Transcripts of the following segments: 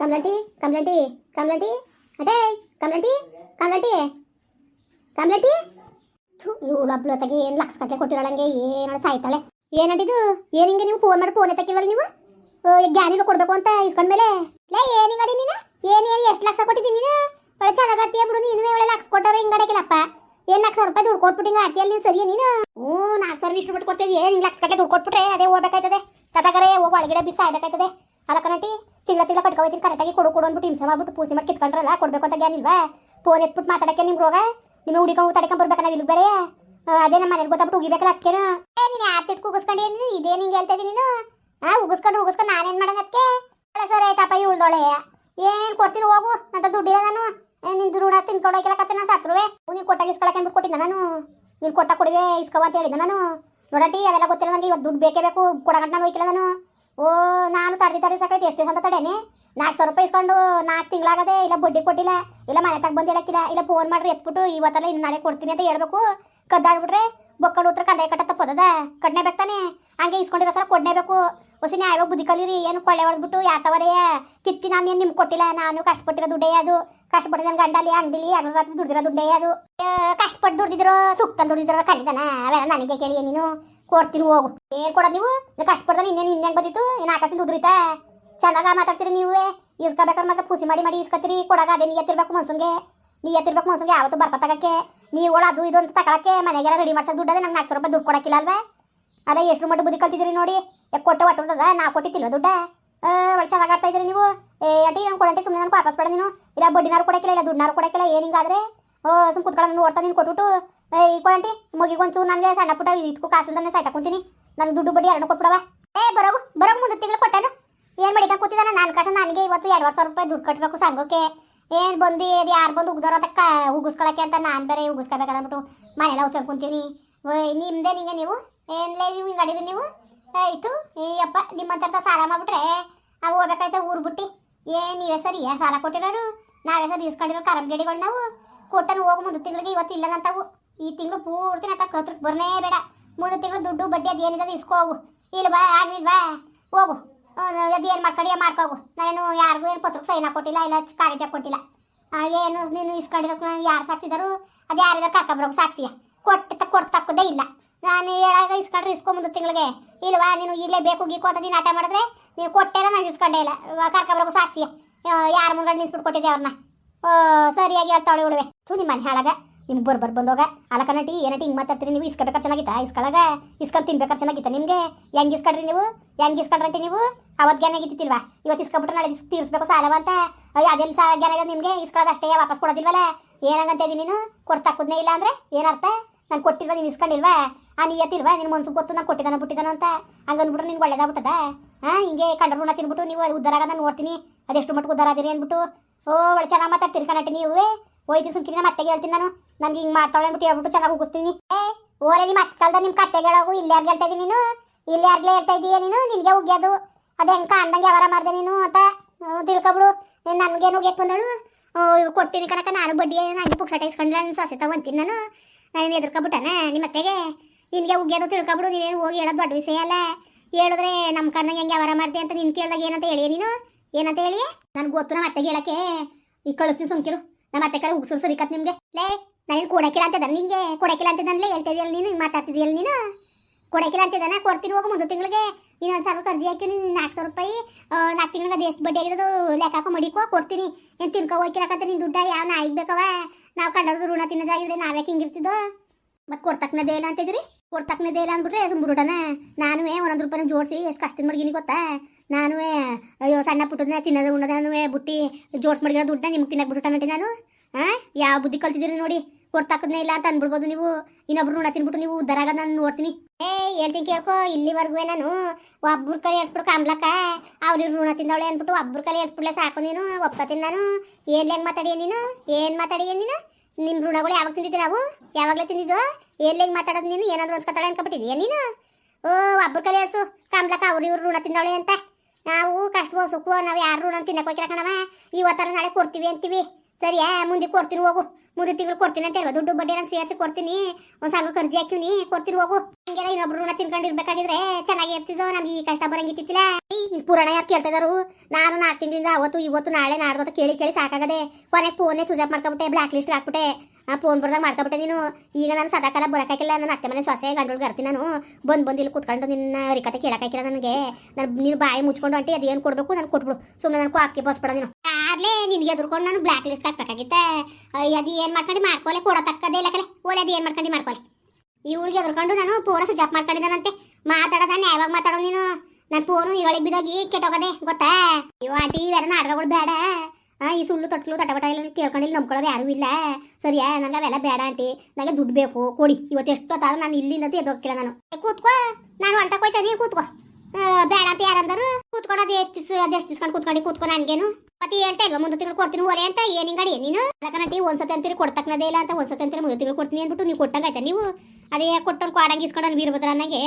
ಕಮ್ಲಟಿ ಕಮ್ಲಟಿ ಕಮ್ಲಟಿ, ಅಟೇ, ಕಮ್ಲಟಿ ಕಮ್ಲಟಿ ಕಮ್ಲಟಿ. ಇವಳು ಹಬ್ಳು ತಗಿ ಏನು ಲಕ್ಷ ಕಟ್ಲೆ ಕೊಟ್ಟಿರೋಳಂಗೆ ಏನಾಳ ಸಾಯ್ತಾಳೆ. ಏನಾಡಿದು ಏನು ಹಿಂಗೆ ನೀವು ಫೋನ್ ಮಾಡಿ ಫೋನ್ ಎತ್ತಕ್ಕಿಲ್ವಲ್ಲ ನೀವು? ಗ್ಯಾನಿಗೆ ಕೊಡ್ಬೇಕು ಅಂತ ಇಸ್ಕೊಂಡ್ಮೇಲೆ ಲೇ ಏನಿಂಗಡಿ ನೀನು? ಏನು ಏನು, ಎಷ್ಟು ಲಕ್ಷ ಕೊಟ್ಟಿದ್ದೀನಿ ನೀನು? ಒಳ್ಳೆ ಚೆನ್ನಾಗಿ ಆಡ್ತೀಯ ಬಿಡು, ನೀನು ಒಳ್ಳೆ ಲಕ್ಷ ಕೊಟ್ಟವ್ರೆ ಹಿಂಗಡಕಿಲ್ಲಪ್ಪ ಏನು ನಾಲ್ಕು ಸಾವಿರ ರೂಪಾಯಿ ದುಡ್ಡು ಕೊಟ್ಬಿಟ್ಟು ಹಿಂಗೆ ಆಡ್ತೀಯಲ್ಲ ನೀನು ಸರಿಯಾ ನೀನು? ಹ್ಞೂ, ನಾಲ್ಕು ಸಾವಿರ ಇಷ್ಟು ಬಿಟ್ಟು ಕೊಡ್ತಿದ್ದಿ. ಏನು ಹಿಂಗೆ ಲಕ್ಷ ಕಟ್ಲೆ ದುಡ್ಡು ಕೊಟ್ಬಿಟ್ರೆ ಅದೇ ಹೋಗ್ಬೇಕಾಯ್ತದೆ ತಟಗರೆ ಹೋಗಿ ಒಳಗಡೆ ಬಿಸಿ ಆಯ್ಬೇಕಾಯ್ತದೆ ಅಲ್ಲ ಕಣಟಿ ತಿಂಗಳ ತಿಂಗಳ ಹೋಗ್ತೀನಿ ಕರೆಕ್ಟಾಗಿ ಕೊಡು ಕೊಡು ಅಂದ್ಬಿಟ್ಟು ಹಿಂಸೆ ಮಾಡ್ಬಿಟ್ಟು ಪೂಜೆ ಮಾಡಿ ಕಿತ್ಕೊಂಡ್ರಲ್ಲ ಕೊಡಬೇಕು ಅಂತ ಗ್ಯಾನಿಲ್ವಾ ಫೋನ್ ಎತ್ಬಿಟ್ಟು ಮಾತಾಡಕ್ಕೆ ನಿಮ್ಗೆ ಹೋಗ ನಿಮ್ಮ ಹುಡಿಕೊಂಡು ತಡ್ಕೊಂಡ್ ಬರ್ಬೇಕು ನಾವು ಇಲ್ಲಿ ಬರೇ? ಅದೇ ನಮ್ಮ ಮನೇಲಿ ಗೊತ್ತಾಗ್ಬಿಟ್ಟು ಉಗಿಬೇಕಲ್ಲ ಅಕ್ಕೇನು ಏ ನೀನು ಯಾರು ತಿಟ್ಟು ಉಗಿಸ್ಕೊಂಡು ಇದೇ ನಿಂಗೆ ಹೇಳ್ತಾ ಇದ್ದೀನಿ ನೀನು? ಹಾ ಉಗಿಸ್ಕೊಂಡು ಉಗಿಸ್ಕೊಂಡು ನಾನೇನು ಮಾಡೋದಕ್ಕೆ ಸರ್ ಆಯ್ತಪ್ಪ ಇವಳ್ದೊಳೆ ಏನು ಕೊಡ್ತೀನಿ ಹೋಗು ಅಂತ ದುಡ್ಡಿಲ್ಲ ನಾನು. ಏ, ನಿಂದು ಋಣ ತಿನ್ಕೊಂಡೋಗಿಲ್ಲ ಕತ್ತೆ ನಾನು ಸತ್ರುವೆ. ನೀನು ಕೊಟ್ಟಾಗ ಇಸ್ಕೊಳಕ್ಕೆ ಅಂದ್ಬಿಟ್ಟು ನಾನು? ನೀನು ಕೊಟ್ಟ ಕೊಡುವೆ ಇಸ್ಕೋ ಅಂತ ಹೇಳಿದ್ದೆ ನಾನು. ನೋಡಟಿ ಅವೆಲ್ಲ ಗೊತ್ತಿಲ್ಲ ನನಗೆ ಇವತ್ತು ದುಡ್ಡು ಬೇಕೇ ಬೇಕು ಕೊಡಗಂಟ ನಾನು ಹೋಯ್ಕಿಲ್ಲ ನಾನು. ಓ, ನಾನು ತಡಿ ತಡಿ ಸಾಕೈತಿ, ಎಷ್ಟು ಅಂತ ತಡೇನಿ ನಾಲ್ಕು ಸಾವಿರ ರೂಪಾಯಿ ಇಸ್ಕೊಂಡು ನಾಲ್ಕು ತಿಂಗಳಾಗದೆ, ಇಲ್ಲ ಬಡ್ಡಿ ಕೊಟ್ಟಿಲ್ಲ, ಇಲ್ಲ ಮನೆ ತಗ ಬಂದು ಹೇಳಕ್ಕಿಲ್ಲ ಇಲ್ಲ ಫೋನ್ ಮಾಡ್ರಿ ಎತ್ಬಿಟ್ಟು ಇವತ್ತಲ್ಲ ಇನ್ನು ನಾಳೆ ಕೊಡ್ತೀನಿ ಅಂತ ಹೇಳ್ಬೇಕು. ಕದ್ದಾಡ್ಬಿಟ್ರೆ ಬೊಕ್ಕಳು ಉತ್ತರ ಕಂದಾಯ ಕಟ್ಟ ತಪ್ಪದ ಕಡ್ನೆ ಬೇಕಾನೆ ಹಂಗೆ ಇಸ್ಕೊಂಡಿರೋ ಸಲ ಕೊಡ್ನೇಬೇಕು ಹೊಸ ನ್ಯಾಯವಾಗ ಬುದ್ಧಿ ಕಲೀರಿ, ಏನು ಕೊಳ್ಳೆ ಹೊಡೆದ್ಬಿಟ್ಟು ಯಾತವರೇ ಕಿತ್ತಿ ನಾನು ಏನು ನಿಮ್ಗೆ ಕೊಟ್ಟಿಲ್ಲ? ನಾನು ಕಷ್ಟಪಟ್ಟಿರೋ ದುಡ್ಡೇ ಅದು. ಕಷ್ಟಪಟ್ಟು ನನ್ನ ಗಂಡಲ್ಲಿ ಅಂಗಡಿಲಿ ಅಗಲ ರಾತ್ರಿ ದುಡ್ದಿರೋ ದುಡ್ಡೇ ಅದು. ಕಷ್ಟಪಟ್ಟು ದುಡ್ದಿದ್ರು ಸುತ್ತಲ್ಲಿ ದುಡ್ದಿದ್ರು ಕಂಡಿದ್ದಾನೆ ಅವೆಲ್ಲ ನನಗೆ ಕೇಳಿ ನೀನು. ಕೊಡ್ತೀನಿ, ಹೋಗು. ಏನ್ ಕೊಡೋದು ನೀವು? ಕಷ್ಟ ಕಷ್ಟಪಡ್ದ ಇನ್ನೇನು ಇನ್ನೇನು ಬಂದಿತ್ತು ಏನು ಆಕಾಶದಿಂದ ಉದುರಿತಾ? ಚಂದಾಗ ಮಾತಾಡ್ತೀರಿ ನೀವೇ. ಇಸ್ಕೋಬೇಕಾದ್ರೆ ಮಾತ್ರ ಪೂಸಿ ಮಾಡಿ ಮಾಡಿ ಇಸ್ಕತ್ತೀರಿ ಕೊಡಗ ಅದೇ ನೀ ನಿಯತ್ತಿರ್ಬೇಕು ನೀ ಎತ್ತಿರ್ಬೇಕು ಮನ್ಸನ್ಗೆ ಯಾವತ್ತು ಬರ್ಕೊತಕ್ಕೆ ನೀವು ಕೂಡ ಅದು ಇದು ಅಂತ ತಗೊಳಕ್ಕೆ ಮನೆಗೆಲ್ಲ ರೆಡಿ ಮಾಡ್ಸೋದು ದುಡ್ಡು ಅದೇ ನಂಗೆ ನಾಲ್ಕು ರೂಪಾಯಿ ದುಡ್ಡು ಕೊಡಕ್ಕಿಲ್ಲ ಅಲ್ವಾ? ಅದೇ ಎಷ್ಟು ಮಟ್ಟ ಬುದ್ಧಿ ಕಲ್ತಿದ್ದೀರಿ ನೋಡಿ. ಕೊಟ್ಟು ಒಟ್ಟದ ನಾ ಕೊಟ್ಟಿತ್ತಿಲ್ವ ದುಡ್ಡ? ಒಳ್ಳೆ ಚೆನ್ನಾಗಿ ಆಡ್ತಾ ಇದ್ದೀರಿ ನೀವು. ಏ ಅಟಿ ನಾನು ಕೊಡಂಟಿ ಸುಮ್ಮನೆ ನಾನು ವಾಪಸ್ ಬೇಡ ನೀನು. ಇಲ್ಲ, ಬಡ್ಡಿನಾರು ಕೊಡಕ್ಕಿಲ್ಲ, ಇಲ್ಲ ದುಡ್ಡನಾರು ಕೊಡಕ್ಕಿಲ್ಲ ಏನಿಂಗಾದ್ರೆ ಸುಮ್ಮ ಸುಮ್ ಕುತ್ಕೊಳ್ಳೋ ನೋಡ್ತಾ ನೀನು ಕೊಟ್ಬಿಟ್ಟು. ಏ, ಈ ಕೊಡಂಟಿ ಚೂರು ನನಗೆ ಸಣ್ಣ ಪುಟ್ಟ ಇದಕ್ಕೂ ಕಾಸಿಲ್ದಾನೆ ಸಾಯ್ತಾಕೊಂತೀನಿ ನನಗೆ ದುಡ್ಡು ಬಡ್ಡಿ ಎರಡು ಕೊಟ್ಬಿಡವ ಏ ಬರೋ ಬರೋ ಮುಂದೆ ತಿಂಗಳು ಕೊಟ್ಟನು. ಏನು ಮಾಡಿಕ ಕೂತಿದ್ದಾನೆ ನಾನು ಕಷ್ಟ ನನಗೆ ಇವತ್ತು ಎರಡು ಸಾವಿರ ರೂಪಾಯಿ ದುಡ್ಡು ಕಟ್ಟಬೇಕು ಸಂಘಕ್ಕೆ. ಏನು ಬಂದು, ಅದು ಯಾರು ಬಂದು ಉಗ್ದಾರೋ ಅಂತ ಕ, ಉಗಿಸ್ಕೊಳಕ್ಕೆ ಅಂತ ನಾನು ಬೇರೆ ಉಗಿಸ್ಕೋಬೇಕಲ್ಲ ಅಂದ್ಬಿಟ್ಟು ಮನೆಲ್ಲ ಉಚ್ಕೊಂಡು ಕುಂತೀನಿ. ನಿಮ್ದೇ ನಿಂಗೆ ನೀವು? ಏನ್ಲೇ ನೀವು ಹಿಂಗೆ ಅಡಿರಿ ನೀವು? ಆಯಿತು ಅಪ್ಪ ನಿಮ್ಮಂತ ಸಾಲ ಮಾಡಿಬಿಟ್ರೆ ಅವು ಹೋಗ್ಬೇಕಾಯ್ತು ಊರು ಬಿಟ್ಟು. ಏ, ನೀವೇ ಸರಿ ಸಾಲ ಕೊಟ್ಟಿರೋರು? ನಾವೇ ಸರಿ ಇಸ್ಕೊಂಡಿರೋ ಕರಂಗೇಡಿಗಳು ನಾವು. ಕೊಟ್ಟನು ಹೋಗಿ ಮುಂದೆ ತಿಂಗಳಿಗೆ, ಇವತ್ತು ಇಲ್ಲ ನಂತಾವು ಈ ತಿಂಗಳು ಪೂರ್ತಿ ನಾ ಕತ್ರಕ್ಕೆ ಬರ್ನೇ ಬೇಡ. ಮುಂದೆ ತಿಂಗಳು ದುಡ್ಡು, ಬಡ್ಡಿ ಅದು ಏನಿದೆ ಇಸ್ಕೋ ಹೋಗು. ಆಗಿದ್ ಬಾ ಹೋಗು. ಅದು ಏನು ಮಾಡ್ಕೊಂಡು ಮಾಡ್ಕೋಗು ನಾನು ಯಾರಿಗೂ ಏನು ಪತ್ರಕ್ಕೆ ಸೈನ್ ಕೊಟ್ಟಿಲ್ಲ, ಇಲ್ಲ ಕಾಗಜ ಕೊಟ್ಟಿಲ್ಲ. ಏನು ನೀನು ಇಸ್ಕೊಂಡಿರೋ ಯಾರು ಸಾಕ್ಸಿದಾರು? ಅದು ಯಾರಿದ ಕರ್ಕೊಬರೋಕೆ ಸಾಕ್ಸಿಯ? ಕೊಟ್ಟು ಕೊಟ್ಟು ತಕ್ಕದೇ ಇಲ್ಲ. ನಾನು ಹೇಳಾಗ ಇಸ್ಕೊಂಡ್ರೆ ಇಸ್ಕೊ ಮುಂದೆ ತಿಂಗಳಿಗೆ. ಇಲ್ವಾ ನೀನು ಇಲ್ಲೇ ಬೇಕು, ಗೀಕು ಅಂತ ನೀನು ಆಟ ಮಾಡಿದ್ರೆ ನೀವು ಕೊಟ್ಟೇರ ನಂಗೆ ಇಸ್ಕೊಂಡೇ ಇಲ್ಲ. ಕರ್ಕೊಬರೋಕು ಸಾಕ್ಸಿಯ. ಯಾರು ಮುಂದೆ ನಿಲ್ಸ್ಬಿಟ್ಟು ಕೊಟ್ಟಿದ್ದೆ ಅವ್ರನ್ನ ಸರಿಯಾಗಿ ಹೇಳ್ತಾವಳೆ ಉಡುವೆ ಥೂ ನಿಮ್ಮ ಮನೆ ಹಾಳಾಗ. ನಿಮ್ಗೆ ಬರ್ ಬಂದೋಗ. ಅಲ್ಲ ಕನ್ನಟಿ ಏನಟಿ ಹಿಂಗೆ ಮಾತಾಡ್ತೀರಿ ನೀವು? ಇಸ್ಕೋಬೇಕಾದ್ರೆ ಚೆನ್ನಾಗಿತ್ತಾ? ಇಸ್ಕೊಳಗ? ಇಸ್ಕೊಂಡು ತಿನ್ಬೇಕಾರೆ ಚೆನ್ನಾಗಿತ್ತಾ ನಿಮಗೆ? ಹೆಂಗೆ ಇಸ್ಕೊಂಡ್ರಿ ನೀವು? ಹೆಂಗೆ ಇಸ್ಕೊಂಡ್ರಂಟಿ ನೀವು? ಅವತ್ತು ಏನಾಗಿತ್ತಿಲ್ವಾ ಇವತ್ತು ಇಸ್ಕೊಬಿಟ್ರೆ ನಾಳೆ ತೀರಿಸ್ಬೇಕು ಸಾಲವ ಅಂತ? ಅದೆಲ್ಲ ಸಾಲ ಜ್ಞಾನ ನಿಮಗೆ? ಇಸ್ಕೊಳ್ಳೋದು ಅಷ್ಟೇ ವಾಪಸ್ ಕೊಡೋದಿಲ್ವಲ್ಲ? ಏನಂಗಂತ ಇದೀನಿ ನೀನು? ಕೊಡ್ತಾಕುದ್ನೇ ಇಲ್ಲ ಅಂದ್ರೆ ಏನರ್ಥ ನಾನು ಕೊಟ್ಟಿಲ್ವಾ, ನೀನು ಇಸ್ಕೊಂಡಿಲ್ವಾ? ಆ ನಿಯತ್ತಿಲ್ವಾ? ನಿನ್ನ ಮನ್ಸು ಗೊತ್ತು ನಾನು ಕೊಟ್ಟಿದ್ದಾನ ಬಿಟ್ಟಿದ್ದಾನ ಅಂತ? ಹಂಗನ್ಬಿಟ್ರೆ ನಿನ್ಗೆ ಒಳ್ಳೇದಾಗ್ಬಿಟ್ಟದ ಹಾಂ ಹಿಂಗೆ ಕಂಡ್ರೂಣ ತಿನ್ಬಿಟ್ಟು ನೀವು ಉದ್ದಾರಾಗ ನಾನು ನೋಡ್ತೀನಿ. ಅದೆಷ್ಟು ಮಟ್ಟಿಗೆ ಉದ್ದಾರ ಆದಿರಿ ಅಂದ್ಬಿಟ್ಟು. ಓ, ಒಳ್ಳೆ ಚೆನ್ನಾಗಿ ಮಾತಾಡ್ತೀರಿ ಕನ್ನಟ್ಟಿ ನೀವೇ ಹೋಯ್ತು ಸುಮ್ಕಿನ ಮತ್ತೆ ಹೇಳ್ತೀನಿ ನಾನು. ನನ್ಗೆ ಹಿಂಗೆ ಮಾಡ್ತಾಳೆ ಅಂದ್ಬಿಟ್ಟು ಹೇಳ್ಬಿಟ್ಟು ಚೆನ್ನಾಗಿ ಉಗಿಸ್ತೀನಿ ಏ ನಿಮ್ಮ ಮತ್ತೆ ಕಾಲದ ನಿಮ್ಮ ಕತ್ತೆ ಹೇಳೋಗು, ಇಲ್ಲಿ ಯಾರ್ಗೆ ಹೇಳ್ತಾ ನೀನು. ಇಲ್ಲಿ ಯಾರ್ಗೆ ಹೇಳ್ತಾ ಇದೀಯ ನೀನು, ನಿನಗೆ ಉಗ್ಯೋದು. ಅದು ಹೆಂಗೆ ಕಾಣ್ದಂಗೆ ವ್ಯವಹಾರ ಮಾಡಿದೆ ನೀನು ಅಂತ ತಿಳ್ಕೊಬಿಡು. ನನಗೇನು ಉಗ್ಯಕ್ಕೆ ಬಂದಳು. ಕೊಟ್ಟಿನಿ ಕನಕ ನಾನು ಬಡ್ಡಿ ನಾನು ಪುಕ್ಸಟ ಇಸ್ಕೊಂಡ್ರೆ ನಾನು ಸೊಸೆ ತಗೊಂತೀನಿ ನಾನು. ನಾನು ಎದುರ್ಕೊಬಿಟ್ಟನೆ ನಿಮ್ಮ ಅತ್ತೆಗೆ. ನಿನಗೆ ಉಗ್ಯೋದು ತಿಳ್ಕೊಬಿಡು, ನೀನೇನು ಹೋಗಿ ಹೇಳೋದು ದೊಡ್ಡ ವಿಷಯ ಅಲ್ಲ. ಹೇಳಿದ್ರೆ ನಮ್ಮ ಕಣ್ಣಂಗೆ ಹೆಂಗೆ ವ್ಯವಹಾರ ಮಾಡ್ದೆ ಅಂತ ನಿನ್ ಕೇಳಿದಾಗ ಏನಂತ ಹೇಳಿ ನೀನು? ಏನಂತ ಹೇಳಿ ನನ್ಗೆ ಗೊತ್ತು ನಮ್ಮ ಅತ್ತೆಗೆ ಹೇಳಕ್ಕೆ. ಈಗ ಕಳಿಸ್ತೀನಿ ಸುಮ್ಕಿರು. ನಮ್ಮ ಅತ್ತೆ ಕಡೆ ಉಗ್ಸರು ಸರಿಕತ್ ನಿಮ್ಗೆ? ಲೇ ನಾನು ಕೊಡಕಿಲ್ಲ ಅಂತದ ನಿಂಗೆ? ಕೊಡಕ್ಕಿಲ್ಲ ಅಂತದನ್ಲೇ ಹೇಳ್ತಾ ಇದೆಯಲ್ಲ ನೀನು ಮಾತಾಡ್ತಿದ್ಯಲ್ಲ ನೀನು? ಕೊಡಕಿಲ್ಲ ಅಂತಿದ್ದಾನೆ ಕೊಡ್ತೀನಿ ಹೋಗು ಮುಂದೆ ತಿಂಗಳಿಗೆ. ಇನ್ನೊಂದು ಸಾವಿರ ಕರ್ಜಿ ಹಾಕಿ, ನೀನು ನಾಲ್ಕು ಸಾವಿರ ರೂಪಾಯಿ ನಾಲ್ಕು ತಿಂಗಳಿಗೆ ಅದು ಎಷ್ಟು ಬಡ್ಡಿ ಆಗಿರೋದು ಲೆಕ್ಕ ಹಾಕೋ, ಮಡಿಕೋ, ಕೊಡ್ತೀನಿ. ಏನು ತಿನ್ಕೋ ಹೋಗಿರಕಂತ ನಿನ್ನ ದುಡ್ಡ ಯಾವ ನಾ ಬೇಕವ? ನಾವು ಕಂಡದ್ದು ಋಣ ತಿನ್ನೋದಾಗಿದ್ರೆ ನಾವ್ಯಾಕೆ ಹಿಂಗಿರ್ತಿದ್ದೋ ಮತ್ತೆ ಕೊಡ್ತಕ್ಕನದೇ ಇಲ್ಲ ಅಂತಿದ್ರಿ ಕೊಡ್ತಕ್ಕನದೇ ಇಲ್ಲ ಅಂದ್ಬಿಟ್ರೆ ಸುಮ್ಬಿಡೋಣ ನಾನು ಒಂದೊಂದು ರೂಪಾಯಿ ಜೋಡಿಸಿ ಎಷ್ಟು ಕಷ್ಟದ ಮಡ್ಗಿನಿ ಗೊತ್ತಾ? ನಾನು ಅಯ್ಯೋ, ಸಣ್ಣ ಪುಟ್ಟದನ್ನ ತಿನ್ನೋದು ಉಣ್ಣೋದು ನಾನು ಬುಟ್ಟಿ ಜೋಡ್ಸ್ ಮಡಗಿರೋ ದುಡ್ಡನ್ನ ನಿಮ್ಗೆ ತಿನ್ನಕ್ಕೆ ಬಿಟ್ಬಿಟ್ಟನಟಿ ನಾನು ಹಾಂ ಯಾವ ಬುದ್ಧಿ ಕಲ್ತಿದ್ದೀರಿ ನೋಡಿ ಕೊಡ್ತಾಕದ್ನೇ ಇಲ್ಲ ಅಂತ ಅಂದ್ಬಿಡ್ಬೋದು ನೀವು. ಇನ್ನೊಬ್ರು ಋಣ ತಿನ್ಬಿಟ್ಟು ನೀವು ಉದ್ದಾರಾಗ ನಾನು ನೋಡ್ತೀನಿ. ಏ, ಹೇಳ್ತೀನಿ ಕೇಳ್ಕೊ ಇಲ್ಲಿವರೆಗೂ ನಾನು. ಒಬ್ರ ಕೈ ಹೇಳ್ಸ್ಬಿಟ್ಟು ಅಂಬ್ಲಕ್ಕ ಅವ್ರಿಗೆ ಋಣ ತಿಂದವಳೆ ಅಂದ್ಬಿಟ್ಟು ಒಬ್ರ ಕೈ ಹೇಳ್ಸ್ಬಿಡ್ಲೆ ಸಾಕು ನೀನು, ಒಪ್ಕೋತೀನಿ ನಾನು. ಏನ್ ಹೆಂಗೆ ಮಾತಾಡಿಯ ನೀನು? ಏನ್ ಮಾತಾಡಿಯ ನೀನು? ನಿಮ್ಮ ಋಣಗಳು ಯಾವಾಗ ತಿಂದಿದ್ದಿ ನಾವು? ಯಾವಾಗಲೇ ತಿಂದಿದ್ದು? ಏನ್ ಹೆಂಗ್ ಮಾತಾಡೋದು ನೀನು? ಏನಾದ್ರು ಅನ್ಸ್ಕೊತಾಳೆ ಅನ್ಕೊಬಿಟ್ಟಿದ್ಯಾ ನೀನು? ಓ ಒಬ್ರ ಕೈ ಹೇಳ್ಸು ಕಾಂಬ್ಲಕ್ಕ ಅವ್ರು ಇವ್ರು ಋಣ ತಿಂದವಳೆ ಅಂತ. ನಾವು ಕಷ್ಟ ಸುಖ ನಾವು ಯಾರು ಅಂತ ತಿನ್ನಕ್ಕೆ ಹೋಗಿರ ಕಣವ ನಾಳೆ ಕೊಡ್ತೀವಿ ಅಂತೀವಿ. ಸರಿಯಾ ಮುಂದೆ ಕೊಡ್ತೀನಿ, ಹೋಗು. ಮುಂದೆ ತಿಂಗಳು ಕೊಡ್ತೀನಿ ಅಂತ ಹೇಳುವ. ದುಡ್ಡು ಬಡ್ಡಿ ನಾನು ಸೇರಿಸಿ ಕೊಡ್ತೀನಿ. ಒಂದ್ ಸಂಘ ಕರ್ಜಿ ಹಾಕಿವ್ನಿ ಕೊಡ್ತೀನಿ, ಹೋಗು. ಹಂಗೆಲ್ಲ ಇನ್ನೊಬ್ರು ಋಣ ತಿನ್ಕೊಂಡಿರ್ಬೇಕಾಗಿದ್ರೆ ಚೆನ್ನಾಗಿ ಇರ್ತಿದ್ದೋ ನಮ್ಗೆ ಈ ಕಷ್ಟ ಬರಂಗಿತ್ತಿಲ್ಲ ಈ ಪುರಾಣ ಯಾರು ಕೇಳ್ತಾ ಇದಾರು? ನಾನು ನಾಲ್ಕು ತಿಂಗಳಿಂದ ಅವತ್ತು, ಇವತ್ತು, ನಾಳೆ, ನಾಡ್ದು ಕೇಳಿ ಕೇಳಿ ಸಾಕಾಗದೆ ಕೊನೆಗೆ ಫೋನೇ ಸುಜಾಪ್ ಮಾಡ್ಕೊಬಿಟ್ಟೆ ಬ್ಲಾಕ್ ಲಿಸ್ಟ್ ಹಾಕ್ಬಿಟ್ಟೆ. ಫೋನ್ ಬರ್ದಾಗ ಮಾಡ್ಕೊಬಿಟ್ಟೆ ನೀನು. ಈಗ ನಾನು ಸದಾಕಾಲ ಬರೋಕ್ಕಾಗಿಲ್ಲ ನನ್ನ ಅತ್ತೆ ಮನೆ ಸೊಸೆ, ಗಂಡೊಳಗೆ ಬರ್ತೀನಿ ನಾನು. ಬಂದು ಬಂದು ಇಲ್ಲಿ ಕುತ್ಕೊಂಡು ನಿನ್ನ ರಿಕತೆ ಕೇಳಕ್ಕಾಗಿಲ್ಲ ನನಗೆ. ನಾನು ನೀನು ಬಾಯಿ ಮುಚ್ಕೊಂಡು ಅಂಟಿ ಅದೇನು ಕೊಡಬೇಕು? ನಾನು ಕೊಟ್ಬಿಡು. ಸುಮ್ಮನೆ ನಾನು ಹಾಕಿ ಬಸ್ಬೇಡ ನೀನು. ಆಗ್ಲೇ ನಿನ್ಗೆ ಎದುರ್ಕೊಂಡು ನಾನು ಬ್ಲಾಕ್ ಲಿಸ್ಟ್ ಹಾಕ್ಬೇಕಾಗಿತ್ತೆ. ಅದು ಏನು ಮಾಡ್ಕೊಂಡು ಮಾಡ್ಕೊಲೆ? ಕೊಡೋ ತಕ್ಕದೇ ಇಲ್ಲ ಕಲೆ. ಓಲೆ, ಅದು ಏನು ಮಾಡ್ಕೊಂಡು ಮಾಡ್ಕೊಲೆ? ಇವಳಿಗೆ ಎದುರ್ಕೊಂಡು ನಾನು ಪೂರ ಆಫ್ ಮಾಡ್ಕೊಂಡಿದ್ದಾನಂತೆ. ಮಾತಾಡೋದ ಯಾವಾಗ ಮಾತಾಡೋ ನೀನು. ನನ್ನ ಪೂರು ಈರೊಳಗೆ ಬಿದ್ದೋಗಿ ಕೆಟ್ಟೋಗದೆ ಗೊತ್ತಾ? ಇವ ಆಂಟಿ, ಇವೆಲ್ಲ ನಾಟಕಗಳು ಬೇಡ. ಈ ಸುಳ್ಳು ತಟ್ಲು ತಟಪಟ ಇಲ್ಲ ಕೇಳ್ಕೊಂಡಿಲ್ಲ ನಂಬ್ಕೊಳ್ಳೋರು ಯಾರೂ ಇಲ್ಲ. ಸರಿಯಾ? ನನಗೆ ಅವೆಲ್ಲ ಬೇಡ ಆಂಟಿ. ನನಗೆ ದುಡ್ಡು ಬೇಕು. ಕೊಡಿ. ಇವತ್ತು ಎಷ್ಟು ಹೊತ್ತಾದ ನಾನು ಇಲ್ಲಿಂದ ಎದೋಗ್ತಿಲ್ಲ ನಾನು. ಕೂತ್ಕೋ. ನಾನು ಅಂತ ಕೊಯ್ತಾನೆ ಕೂತ್ಕೋ. ಬೇಡ ಅಂತ ಯಾರಂದರು? ಕೂತ್ಕೊಂಡು ಅದು ಎಷ್ಟು ದಿವಸ ಅದು ಎಷ್ಟು ದಿವ್ಸ ಕೂತ್ಕೊಂಡು? ಕೂತ್ಕೊ ನನ್ಗೇನು. ಮತ್ತೆ ಹೇಳ್ತಾ ಇಲ್ವಾ? ಮುಂದೆ ತಿಂಗಳು ಕೊಡ್ತೀನಿ ಓಲೆ ಅಂತ? ಏನ್ ಹಿಂಗಡಿ ನೀನು? ಅದಕ್ಕಂಟಿ ಒಂದ್ಸತಿ ಅಂತೀರಿ ಕೊಡ್ತಕ್ಕನದೇ ಇಲ್ಲ ಅಂತ ಒಂದ್ಸತಿ ಅಂತೀರಿ ಮುಂದೆ ತಿಂಗಳು ಕೊಡ್ತೀನಿ ಅಂದ್ಬಿಟ್ಟು ನೀವು ಕೊಟ್ಟಂಗ ಆಯ್ತಾ ನೀವು? ಅದೇ ಕೊಟ್ಟವ್ರು ಕೊಡಂಗೆ ಇಸ್ಕೊಂಡು ವೀರಭದ್ರ ನನಗೆ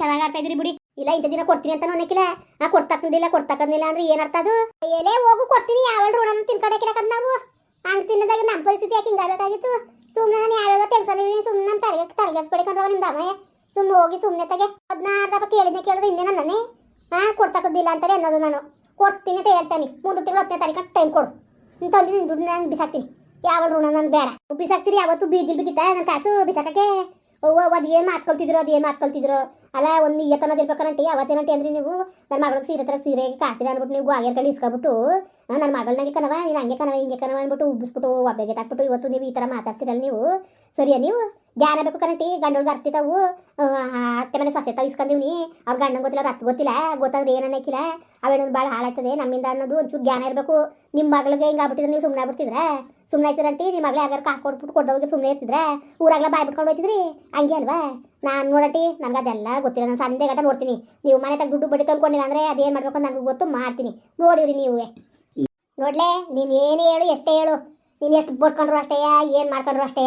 ಚೆನ್ನಾಗಿ ಆಡ್ತಾ ಇದ್ರಿ ಬಿಡಿ. ಇಲ್ಲ, ಇಂಥ ದಿನ ಕೊಡ್ತೀನಿ ಅಂತ ಅನ್ನಕ್ಕಿಲ್ಲ ಆ ಕೊಡ್ತಕ್ಕಂದಿಲ್ಲ ಕೊಡ್ತಕ್ಕಂದಿಲ್ಲ ಅಂದ್ರೆ ಏನ್ ಅರ್ಥ ಅದು? ಎಲೆ, ಹೋಗು, ಕೊಡ್ತೀನಿ. ಯಾವಳ ಋಣನ ತಿನ್ಕೊಡಕ್ಕಿಲ್ಲ ನಾವು. ಹಂಗ್ ತಿನ್ನದಾಗ ನಮ್ಮ ಪರಿಸ್ಥಿತಿ ಯಾಕೆ ಹಿಂಗಾಗಬೇಕಾಗಿತ್ತು ಸುಮ್ಮನೆ ನಾನು ಯಾವಾಗ ಟೆನ್ಷನ್ ಇಲ್ಲ ಸುಮ್ಮನೆ ನಮ್ಮ ತಲೆಗೆ ತಲೆಗೆಸ್ಬೇಕಂದ್ರೆ ನಿಮ್ಮ ಅಮ್ಮ ಸುಮ್ಮನೆ ಹೋಗಿ ಸುಮ್ಮನೆ ತಗೆ. ಹದಿನಾರು ಕೇಳಿದ್ನೆ ಕೇಳಿದ್ರೆ ಇನ್ನೇ ನನ್ನೇ ಹಾ ಕೊಡ್ತಕ್ಕದಿಲ್ಲ ಅಂತಾರೆ ಅನ್ನೋದು ನಾನು. ಕೊಡ್ತೀನಿ ಅಂತ ಹೇಳ್ತಾನೆ. ಮುಂದೆ ತಿಂಗಳು ಹತ್ತನೇ ತಾರೀಕು ಟೈಮ್ ಕೊಡು. ನೀನು ತಂದು ನಿನ್ನ ದುಡ್ಡು ನಾನು ಬಿಸಾಕ್ತೀನಿ. ಯಾವ ಋಣ ನಾನು ಬೇಡ. ಬಿಸಾಕ್ತೀರಿ, ಯಾವತ್ತು ಬೀಜಿಲ್ ಬಿದ್ದಿತ್ತ ನನ್ನ ಕಾಸು ಬಿಸಾಕಕ್ಕೆ. ಓ ಅದು ಏನು ಮಾತ್ಕೊಳ್ತಿದ್ರು ಅದು ಏನು ಮಾತ್ಕೊಳ್ತಿದ್ರು ಅಲ್ಲ, ಒಂದು ಇರ್ಬೇಕಂಟಿ ಅವತ್ತೇನಂಟಿ ಅಂದ್ರೆ ನೀವು? ನನ್ನ ಮಗಳಿಗೆ ಸೀರೆ ತರ ಸೀರೆ ಕಾಸಿದೆ ಅಂದ್ಬಿಟ್ಟು ನೀವು ಗಾಗಿರ್ ಕಡೆ ಇಸ್ಕೊಬಿಟ್ಟು ನನ್ನ ಮಗಳನಾಗೆ ಕನವ ನೀನು ಹಂಗೆ ಕನವ ಹಿಂಗೆ ಕನವ ಅಂದ್ಬಿಟ್ಟು ಉಬ್ಬಿಸ್ಬಿಟ್ಟು ಒಬ್ಬಗೆ ತಾಕ್ಬಿಟ್ಟು ಇವತ್ತು ನೀವು ಈ ಥರ ಮಾತಾಡ್ತಿರಲ್ಲ ನೀವು? ಸರಿಯಾ ನೀವು? ಜ್ಞಾನ ಬೇಕು ಕಣಟಿ ಗಂಡೊಳ್ಗೆ ಅರ್ತಿತಾವು ಅತ್ತೆ ಮನೆ ಸೊಸೆ ತಾವು ಇಸ್ಕೊಂಡಿವ್ನಿ ಅವ್ರ ಗಂಡನ ಗೊತ್ತಿಲ್ಲ, ಅವ್ರ ಗೊತ್ತಿಲ್ಲ, ಗೊತ್ತಾದ್ರೆ ಏನನ್ನಕ್ಕಿಲ್ಲ ಅವೇನೊಂದು ಭಾಳ ಹಾಳಾಗ್ತದೆ ನಮ್ಮಿಂದ ಅನ್ನೋದು ಒಂಚೂರು ಜ್ಞಾನ ಇರಬೇಕು. ನಿಮ್ಮ ಮಗಳಿಗೆ ಹಿಂಗೆ ಆಗ್ಬಿಟ್ಟಿದ್ರೆ ನೀವು ಸುಮ್ಮನೆ ಆಗ್ಬಿಡ್ತಿದ್ರೆ? ಸುಮ್ಮನೆ ಆಯ್ತಿರಂಟಿ ನಿಮ್ಮ ಮಗಳೇ ಯಾರು ಕಾಸು ಕೊಟ್ಬಿಟ್ಟು ಕೊಟ್ಟೋಗಿ ಸುಮ್ಮನೆ ಇರ್ತಿದ್ರೆ? ಊರಾಗ್ಲ ಬಾಯ್ ಬಿಟ್ಕೊಂಡು ಹೋಯ್ತಿದ್ರಿ? ಹಂಗೆ ಅಲ್ವಾ? ನಾನು ನೋಡಟಿ ನನಗೆ ಅದೆಲ್ಲ ಗೊತ್ತಿಲ್ಲ, ನಾನು ಸಂಜೆ ನೋಡ್ತೀನಿ. ನೀವು ಮನೆ ತಗ ದುಡ್ಡು ಬಡ್ಡಿ ತಂದ್ಕೊಂಡಿಲ್ಲ ಅಂದರೆ ಅದೇನು ಮಾಡ್ಬೇಕು ನನಗೆ ಗೊತ್ತು, ಮಾಡ್ತೀನಿ. ನೋಡಿವ್ರಿ ನೀವು. ನೋಡ್ಲೆ, ನೀನು ಏನು ಹೇಳು, ಎಷ್ಟೇ ಹೇಳು. ನೀನು ಎಷ್ಟು ಬಡ್ಕೊಂಡ್ರು ಅಷ್ಟೇ, ಏನು ಮಾಡ್ಕೊಂಡ್ರು ಅಷ್ಟೇ.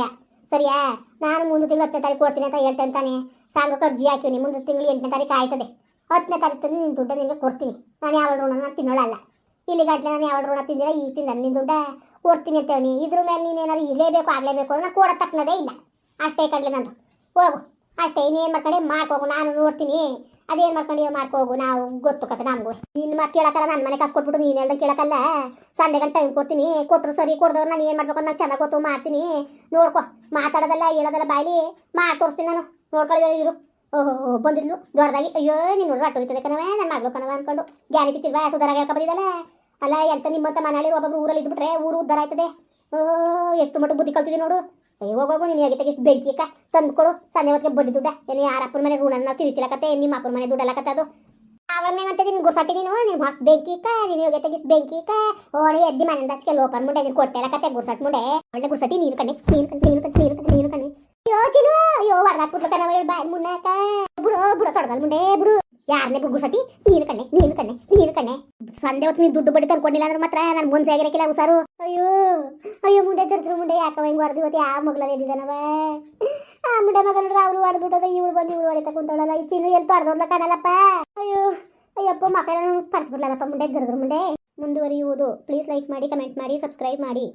ಸರಿಯಾ? ನಾನು ಮುಂದೆ ತಿಂಗಳು ಹತ್ತನೇ ತಾರೀಕು ಕೊಡ್ತೀನಿ ಅಂತ ಹೇಳ್ತೇನೆ ತಾನೆ ಸಾಂಗಕ್ಕೆ ಅರ್ಜಿ ಹಾಕಿವಿ ಮುಂದೆ ತಿಂಗಳು ಎಂಟನೇ ತಾರೀಕು ಆಯ್ತದೆ. ಹತ್ತನೇ ತಾರೀಕು ತಂದು ನಿನ್ನ ದುಡ್ಡು ನಿನಗೆ ಕೊಡ್ತೀನಿ. ನಾನು ಯಾವ ಋಣ ನಾನು ತಿನ್ನೋಳಲ್ಲ. ಇಲ್ಲಿ ನಾನು ಯಾವ ಋಣ ತಿಂದಿಲ್ಲ, ಈಗ ತಿಂದ ನಿನ್ನ ದುಡ್ಡ. ಕೊಡ್ತೀನಿ ಅಂತೇವನಿ ಇದ್ರ ಮೇಲೆ ನೀನು ಏನಾದ್ರು ಇರಲೇಬೇಕು ಆಗಲೇಬೇಕು ಅಂದ್ರೆ ಕೂಡ ತಕ್ಕನದೇ ಇಲ್ಲ. ಅಷ್ಟೇ ಕಡ್ಲೆ ನಂದು. ಹೋಗು. ಅಷ್ಟೇ, ಇನ್ನೇನು ಮಾಡ್ಕೊಂಡೆ? ಮಾಡ್ಕೋಗು ನಾನು ನೋಡ್ತೀನಿ. ಅದೇನು ಮಾಡ್ಕೊಂಡು ಮಾಡ್ಕೋಗು ನಾವು ಗೊತ್ತು ಕತೆ ನಮಗೂ. ನಿನ್ನ ಮಾತು ಕೇಳಕ್ಕಲ್ಲ ನನ್ನ ಮನೆ ಕಾಸು ಕೊಟ್ಬಿಟ್ಟು ನೀನು ಹೇಳ್ದಂಗೆ ಕೇಳಕ್ಕಲ್ಲ. ಸಂಡೆ ಟೈಮ್ ಕೊಡ್ತೀನಿ. ಕೊಟ್ಟರು ಸರಿ, ಕೊಡ್ದವ್ರು ನಾನು ಏನು ಮಾಡ್ಬೇಕು ನಾನು ಚೆನ್ನಾಗಿ ಗೊತ್ತು, ಮಾಡ್ತೀನಿ. ನೋಡ್ಕೊ. ಮಾತಾಡೋದಲ್ಲ, ಹೇಳೋದಲ್ಲ ಬಾಯ್ಲಿ ಮಾಡಿ ತೋರಿಸ್ತೀನಿ ನಾನು. ನೋಡ್ಕೊಳ್ಳಿ ಇರು. ಓಹೋ ಬಂದಿದ್ಲು. ದೊಡ್ಡದಾಗಿ. ಅಯ್ಯೋ, ನೀನು ನೋಡ್ರಿ ಅಟ್ಟು ಹೋಯ್ತದೆ ಕಣವ ನನ್ನ ಮಗಳು ಕಣವ ಅನ್ಕೊಂಡು. ಗ್ಯಾನಿ ತಿತ್ತಿಲ್ವಾ ಸುಧಾರ ಬಂದಿದ್ದಲ್ಲ ಅಲ್ಲ, ಎಂತ ನಿಮ್ಮಂತ ಮನೆಯಲ್ಲಿ ಒಬ್ಬೊಬ್ರು ಊರಲ್ಲಿ ಇದ್ಬಿಟ್ರೆ ಊರು ಉದ್ದಾರ ಆಯ್ತದೆ. ಓಹೋ, ಎಷ್ಟು ಮಟ್ಟ ಬುದ್ಧಿ ಕಲ್ತಿದ್ದೀನಿ ನೋಡು. ಅಯ್ಯೋ ಹೋಗೋಗು ನೀನು ಹೇಗೆ ತೆಗಿಷ್ಟು ಬೆಂಕಿ ಅಕ್ಕ? ತಂದು ಕೊಡು. ಸಂಜೆ ಹೊತ್ತಿಗೆ ಬಡ್ಡಿ ದುಡ್ಡ. ಏನು ಯಾರ ಅಪ್ಪನ ಮನೆ ಋಣ ನಾವು ತಿರುತಿಲಕತ್ತೆ ನಿಮ್ಮ ಅಪ್ಪನ ಮನೆ ದುಡ್ಡಲ್ಲಕತ್ತೆ ಅದು. ಅವಳ ಮೇಗಂತ ನೀನು ಗುರ್ಸಾಟಿ ನೀನು? ನೀನು ಹಾಕಿ ಬೆಂಕಿ ಅಕ್ಕ? ನೀನು ಹೋಗಿ ತೆಗಿಸ್ ಬೆಂಕಿ ಓಡಿ ಎದ್ದಿ ಮನೆಯಿಂದ ಹಚ್ಕೆ ಲೋಪನ್ ಮುಂಡೆ ನೀನು ಕತೆ ಗುರ್ಸಟ್ ಮುಂಡೆ. ಒಳ್ಳೆ ಗುರ್ಸಾಟಿ ನೀನು ಕಣ್ಣೆ. ನೀನು ಕಣ್ಣೆ ನೀನು ಕಣ್ಣೆ ನೀನು ಕಣ್ಣೆ ನೀನು ಕಣ್ಣೆ. ಅಯ್ಯೋ ಚಿನು ಅಯ್ಯೋ ಹೇಳಿ ಬಾಯಿ ಮುನ್ನಾಕ ಬಿಡು ಬಿಡು ತೊಡಗಲ್ ಮುಂಡೆ, ಬಿಡು. ಯಾರನ್ನೇ ಬುಗ್ಗುಸತಿ ನೀನು ಕಣ್ಣೆ ನೀನು ಕಣ್ಣೆ ನೀನು ಕಣ್ಣೆ. ಸಂಡೆ ಹೊತ್ತು ನೀನು ದುಡ್ಡು ಬಡ್ಡಿ ತಂದ್ಕೊಂಡಿಲ್ಲ ಅಂದ್ರೆ ಮಾತ್ರ ನಾನು ಮುಂದೆ ಆಗಿರಕ್ಕಿಲ್ಲ ಹುಸಾರು ಅಯ್ಯೋ ಅಯ್ಯೋ, ಮುಂಡೆ ತರ್ದ್ರು ಮುಂಡೆ ಯಾಕವ ಹಿಂಗೆ ಹೊಡೆದು ಇವತ್ತು? ಯಾವ ಮಗ್ಳಲ್ಲಿ ಎದ್ದಿದ್ದಾನವ? ಆ ಮುಂಡೆ ಮಗ ನೋಡ್ರಿ ಅವ್ರು ಹೊಡೆದ್ಬಿಟ್ಟದ ಇವಳು ಬಂದು ಇವಳು ಹೊಡಿತಾ ಕುಂತವಳಲ್ಲ. ಈ ಚಿನ್ನು ಎಲ್ಲಿ ತೊಡೆದೋದ್ಲ ಕಾಣಲ್ಲಪ್ಪ. ಅಯ್ಯೋ, ಅಯ್ಯಪ್ಪ, ಮಕ್ಕಳನ್ನ ಬಿಡಲಪ್ಪ ಮುಂಡೆ ಜರದ್ರ ಮುಂಡೆ. ಮುಂದುವರಿಯುವುದು. ಪ್ಲೀಸ್ ಲೈಕ್ ಮಾಡಿ ಕಮೆಂಟ್ ಮಾಡಿ ಸಬ್ಸ್ಕ್ರೈಬ್ ಮಾಡಿ.